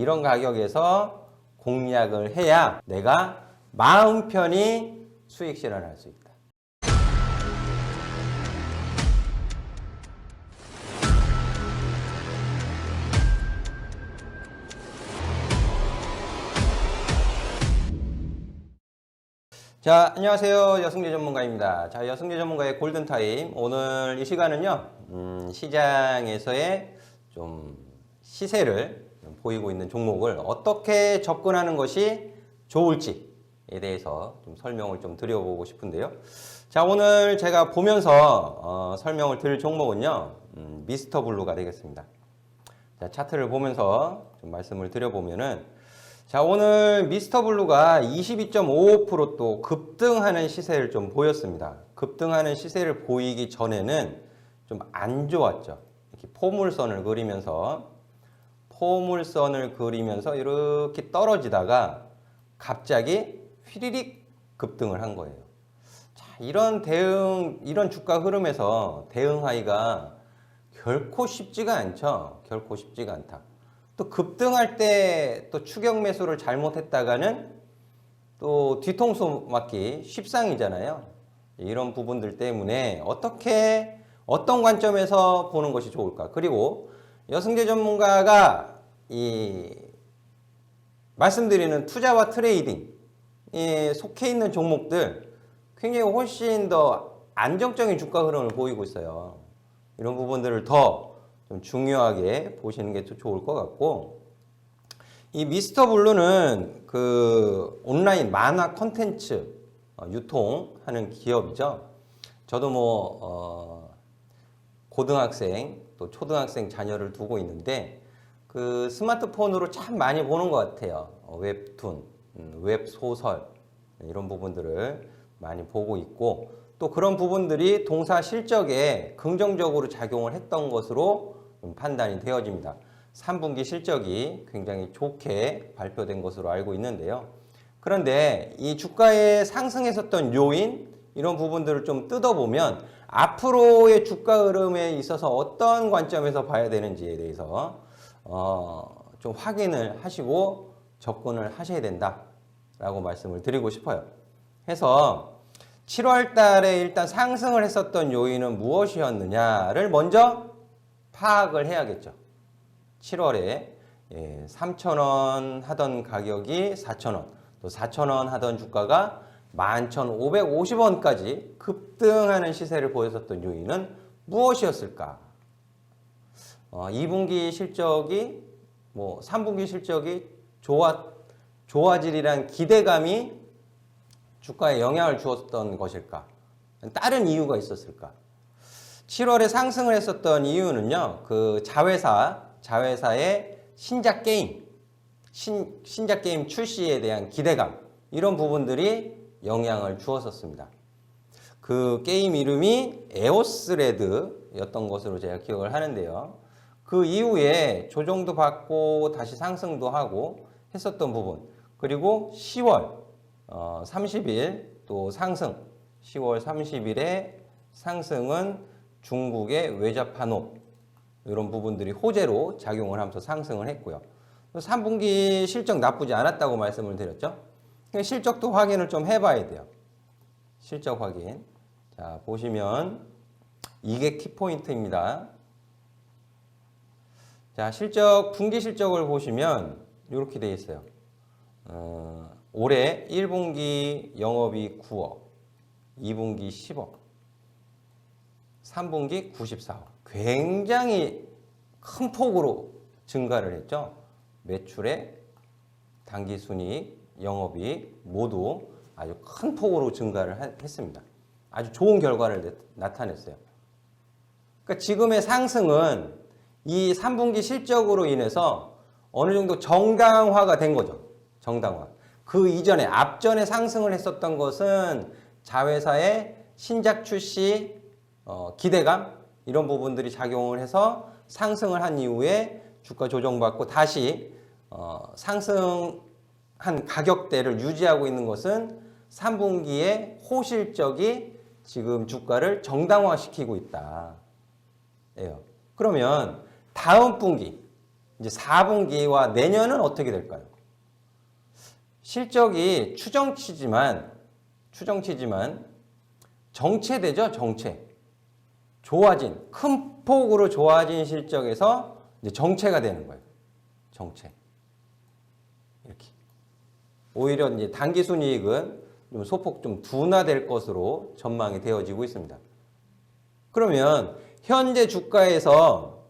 이런 가격에서 공략을 해야 내가 마음 편히 수익 실현할 수 있다. 자, 안녕하세요. 여승재 전문가입니다. 자, 여승재 전문가의 골든타임. 오늘 이 시간은요, 음, 시장에서의 좀 시세를 보이고 있는 종목을 어떻게 접근하는 것이 좋을지에 대해서 좀 설명을 좀 드려보고 싶은데요. 자, 오늘 제가 보면서 어, 설명을 드릴 종목은요, 음, 미스터 블루가 되겠습니다. 자, 차트를 보면서 좀 말씀을 드려보면은 자, 오늘 미스터 블루가 22.55%또 급등하는 시세를 좀 보였습니다. 급등하는 시세를 보이기 전에는 좀 안 좋았죠. 이렇게 포물선을 그리면서 포물선을 그리면서 이렇게 떨어지다가 갑자기 휘리릭 급등을 한 거예요. 자, 이런 대응, 이런 주가 흐름에서 대응하기가 결코 쉽지가 않죠. 결코 쉽지가 않다. 또 급등할 때 또 추격 매수를 잘못했다가는 또 뒤통수 맞기 쉽상이잖아요. 이런 부분들 때문에 어떻게 어떤 관점에서 보는 것이 좋을까? 그리고 여승재 전문가가 이 말씀드리는 투자와 트레이딩에 속해 있는 종목들 굉장히 훨씬 더 안정적인 주가 흐름을 보이고 있어요. 이런 부분들을 더 좀 중요하게 보시는 게또 좋을 것 같고 이 미스터 블루는 그 온라인 만화 콘텐츠 어, 유통하는 기업이죠. 저도 뭐 어, 고등학생 또 초등학생 자녀를 두고 있는데 그 스마트폰으로 참 많이 보는 것 같아요. 어, 웹툰, 음, 웹 소설 이런 부분들을 많이 보고 있고 또 그런 부분들이 동사 실적에 긍정적으로 작용을 했던 것으로 좀 판단이 되어집니다. 3분기 실적이 굉장히 좋게 발표된 것으로 알고 있는데요. 그런데 이 주가의 상승했었던 요인 이런 부분들을 좀 뜯어보면 앞으로의 주가 흐름에 있어서 어떤 관점에서 봐야 되는지에 대해서 어, 좀 확인을 하시고 접근을 하셔야 된다라고 말씀을 드리고 싶어요. 해서 7월 달에 일단 상승을 했었던 요인은 무엇이었느냐를 먼저 파악을 해야겠죠. 7월에 예, 3,000원 하던 가격이 4,000원, 또 4,000원 하던 주가가 11,550원까지 급등하는 시세를 보였었던 요인은 무엇이었을까? 어, 2분기 실적이 뭐 3분기 실적이 좋아 좋아지리란 기대감이 주가에 영향을 주었던 것일까? 다른 이유가 있었을까? 7월에 상승을 했었던 이유는요, 그 자회사, 자회사의 신작 게임, 신, 신작 게임 출시에 대한 기대감, 이런 부분들이 영향을 주었었습니다. 그 게임 이름이 에오스레드였던 것으로 제가 기억을 하는데요. 그 이후에 조정도 받고 다시 상승도 하고 했었던 부분. 그리고 10월 어, 30일 또 상승. 10월 30일에 상승은 중국의 외자 판호 이런 부분들이 호재로 작용을 하면서 상승을 했고요. 3분기 실적 나쁘지 않았다고 말씀을 드렸죠. 그러니까 실적도 확인을 좀 해봐야 돼요. 실적 확인. 자, 보시면 이게 키포인트입니다. 자, 실적, 분기 실적을 보시면 이렇게 되어 있어요. 어, 올해 1분기 영업이 9억, 2분기 10억, 3분기 94억. 굉장히 큰 폭으로 증가를 했죠. 매출에 당기순이익, 영업이익 모두 아주 큰 폭으로 증가를 하- 했습니다. 아주 좋은 결과를 나- 나타냈어요. 그러니까 지금의 상승은 이 3분기 실적으로 인해서 어느 정도 정당화가 된 거죠. 정당화. 그 이전에 앞전에 상승을 했었던 것은 자회사의 신작 출시 어, 기대감 이런 부분들이 작용을 해서 상승을 한 이후에 주가 조정받고 다시 어, 상승 한 가격대를 유지하고 있는 것은 3분기의 호실적이 지금 주가를 정당화시키고 있다. 예요. 그러면 다음 분기 이제 4분기와 내년은 어떻게 될까요? 실적이 추정치지만 추정치지만 정체되죠, 정체. 좋아진 큰 폭으로 좋아진 실적에서 이제 정체가 되는 거예요. 정체. 오히려 이제 단기 순이익은 좀 소폭 좀 둔화될 것으로 전망이 되어지고 있습니다. 그러면 현재 주가에서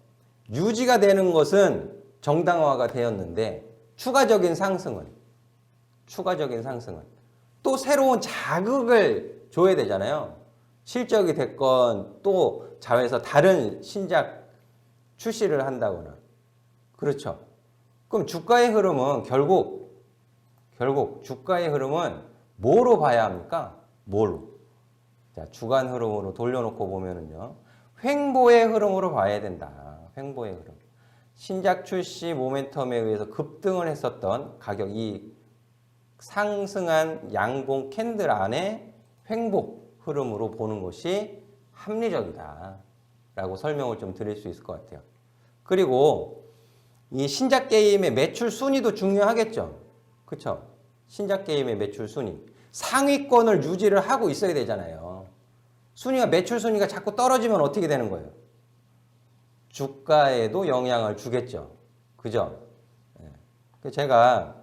유지가 되는 것은 정당화가 되었는데 추가적인 상승은 추가적인 상승은 또 새로운 자극을 줘야 되잖아요. 실적이 됐건 또 자회에서 다른 신작 출시를 한다거나 그렇죠. 그럼 주가의 흐름은 결국 결국 주가의 흐름은 뭐로 봐야 합니까? 뭘로? 자, 주간 흐름으로 돌려놓고 보면은요. 횡보의 흐름으로 봐야 된다. 횡보의 흐름. 신작 출시 모멘텀에 의해서 급등을 했었던 가격 이 상승한 양봉 캔들 안에 횡보 흐름으로 보는 것이 합리적이다. 라고 설명을 좀 드릴 수 있을 것 같아요. 그리고 이 신작 게임의 매출 순위도 중요하겠죠. 그쵸? 신작 게임의 매출 순위. 상위권을 유지를 하고 있어야 되잖아요. 순위가 매출 순위가 자꾸 떨어지면 어떻게 되는 거예요? 주가에도 영향을 주겠죠. 그죠? 예. 제가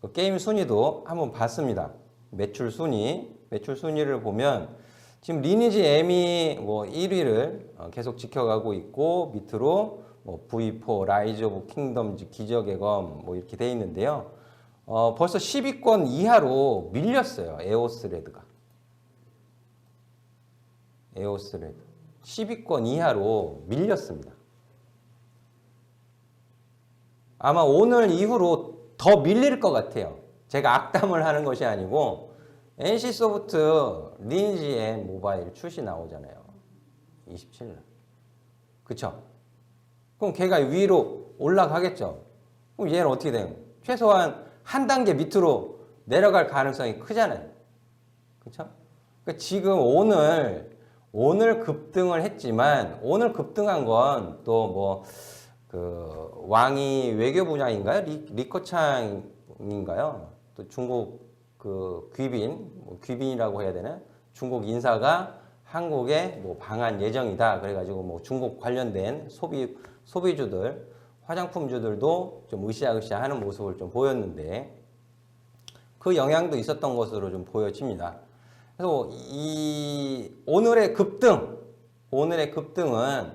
그 게임 순위도 한번 봤습니다. 매출 순위, 매출 순위를 보면 지금 리니지 M이 뭐 1위를 계속 지켜가고 있고 밑으로 뭐 V4, 라이즈 오브 킹덤즈, 기적의 검 뭐 이렇게 돼 있는데요. 어, 벌써 10위권 이하로 밀렸어요. 에오스 레드가. 에오스 레드. 10위권 이하로 밀렸습니다. 아마 오늘 이후로 더 밀릴 것 같아요. 제가 악담을 하는 것이 아니고 NC소프트 리니지의 모바일 출시 나오잖아요. 27일. 그쵸? 그럼 걔가 위로 올라가겠죠? 그럼 얘는 어떻게 돼요? 최소한 한 단계 밑으로 내려갈 가능성이 크잖아요. 그쵸? 그러니까 지금 오늘, 오늘 급등을 했지만, 오늘 급등한 건 또 뭐, 그, 왕이 외교 분야인가요? 리, 리커창인가요? 또 중국 그 귀빈, 뭐 귀빈이라고 해야 되나? 중국 인사가 한국에 뭐 방한 예정이다. 그래가지고 뭐 중국 관련된 소비, 소비주들, 화장품주들도 좀 으쌰으쌰 하는 모습을 좀 보였는데 그 영향도 있었던 것으로 좀 보여집니다. 그래서 이 오늘의 급등, 오늘의 급등은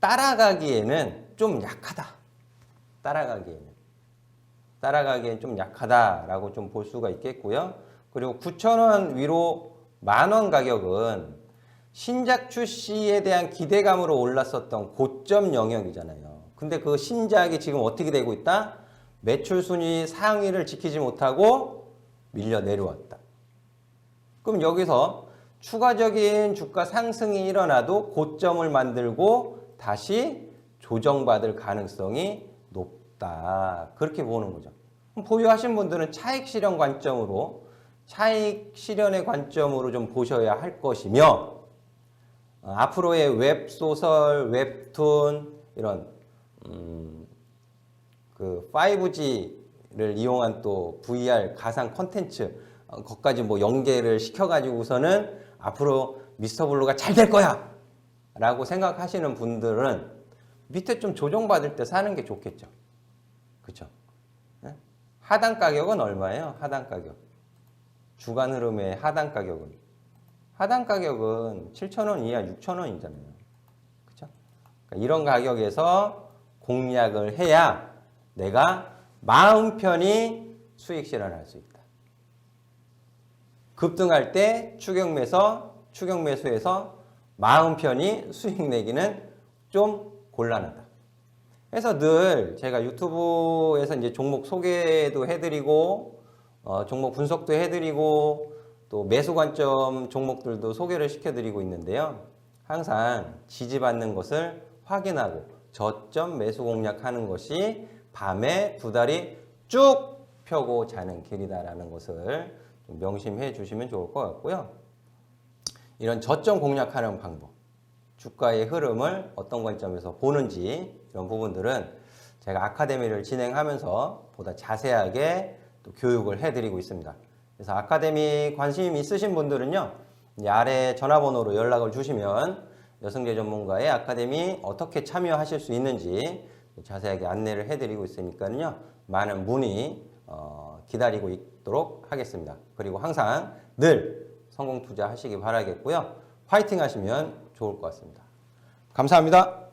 따라가기에는 좀 약하다. 따라가기에는. 따라가기엔 좀 약하다라고 좀 볼 수가 있겠고요. 그리고 9,000원 위로 만원 가격은 신작 출시에 대한 기대감으로 올랐었던 고점 영역이잖아요. 근데 그 신작이 지금 어떻게 되고 있다? 매출 순위 상위를 지키지 못하고 밀려 내려왔다. 그럼 여기서 추가적인 주가 상승이 일어나도 고점을 만들고 다시 조정받을 가능성이 높다. 그렇게 보는 거죠. 보유하신 분들은 차익 실현 관점으로 차익 실현의 관점으로 좀 보셔야 할 것이며 어, 앞으로의 웹소설, 웹툰 이런 음, 그 5G를 이용한 또 VR 가상 컨텐츠 어, 것까지 뭐 연계를 시켜가지고서는 앞으로 미스터 블루가 잘 될 거야 라고 생각하시는 분들은 밑에 좀 조정받을 때 사는 게 좋겠죠. 그쵸? 네? 하단 가격은 얼마예요? 하단 가격. 주간 흐름의 하단 가격은. 하단 가격은 7,000원 이하 6,000원이잖아요. 그쵸? 그러니까 이런 가격에서 공략을 해야 내가 마음 편히 수익 실현할 수 있다. 급등할 때 추격 매서, 추격 매수해서 마음 편히 수익 내기는 좀 곤란하다. 그래서 늘 제가 유튜브에서 이제 종목 소개도 해드리고 어, 종목 분석도 해드리고 또 매수 관점 종목들도 소개를 시켜드리고 있는데요. 항상 지지받는 것을 확인하고 저점 매수 공략하는 것이 밤에 두 다리 쭉 펴고 자는 길이다라는 것을 좀 명심해 주시면 좋을 것 같고요. 이런 저점 공략하는 방법, 주가의 흐름을 어떤 관점에서 보는지 이런 부분들은 제가 아카데미를 진행하면서 보다 자세하게 또 교육을 해드리고 있습니다. 그래서 아카데미 관심 있으신 분들은요, 이 아래 전화번호로 연락을 주시면 여성재 전문가의 아카데미 어떻게 참여하실 수 있는지 자세하게 안내를 해드리고 있으니까요, 많은 문의 어, 기다리고 있도록 하겠습니다. 그리고 항상 늘 성공 투자하시기 바라겠고요, 화이팅 하시면 좋을 것 같습니다. 감사합니다.